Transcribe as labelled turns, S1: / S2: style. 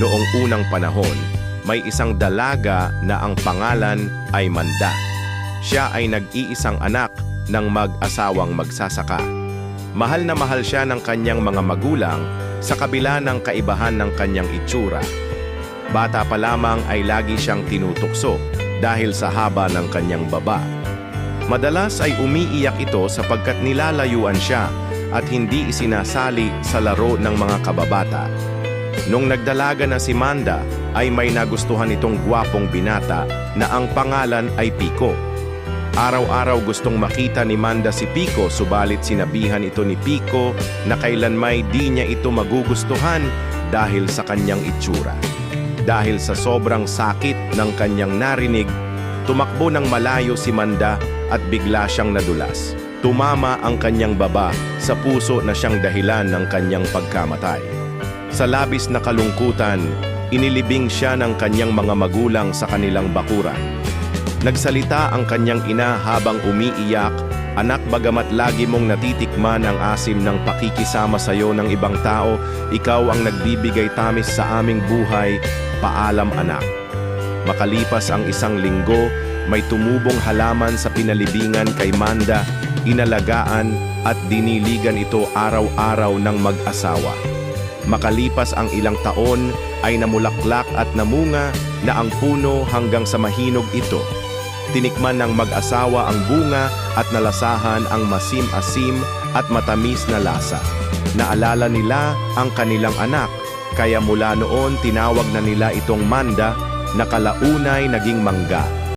S1: Noong unang panahon, may isang dalaga na ang pangalan ay Manda. Siya ay nag-iisang anak ng mag-asawang magsasaka. Mahal na mahal siya ng kanyang mga magulang sa kabila ng kaibahan ng kanyang itsura. Bata pa lamang ay lagi siyang tinutukso dahil sa haba ng kanyang baba. Madalas ay umiiyak ito sapagkat nilalayuan siya at hindi isinasali sa laro ng mga kababata. Nung nagdalaga na si Manda ay may nagustuhan itong gwapong binata na ang pangalan ay Pico. Araw-araw gustong makita ni Manda si Pico subalit sinabihan ito ni Pico na kailanmay di niya ito magugustuhan dahil sa kanyang itsura. Dahil sa sobrang sakit ng kanyang narinig, tumakbo ng malayo si Manda at bigla siyang nadulas. Tumama ang kanyang baba sa puso na siyang dahilan ng kanyang pagkamatay. Sa labis na kalungkutan, inilibing siya ng kanyang mga magulang sa kanilang bakuran. Nagsalita ang kanyang ina habang umiiyak, Anak, bagamat lagi mong natitikman ang asim ng pakikisama sa iyo ng ibang tao, ikaw ang nagbibigay tamis sa aming buhay, paalam anak. Makalipas ang isang linggo, may tumubong halaman sa pinalibingan kay Manda, inalagaan at diniligan ito araw-araw ng mag-asawa. Makalipas ang ilang taon ay namulaklak at namunga na ang puno hanggang sa mahinog ito. Tinikman ng mag-asawa ang bunga at nalasahan ang masim-asim at matamis na lasa. Naalala nila ang kanilang anak, kaya mula noon tinawag na nila itong Manda na kalaunay naging mangga.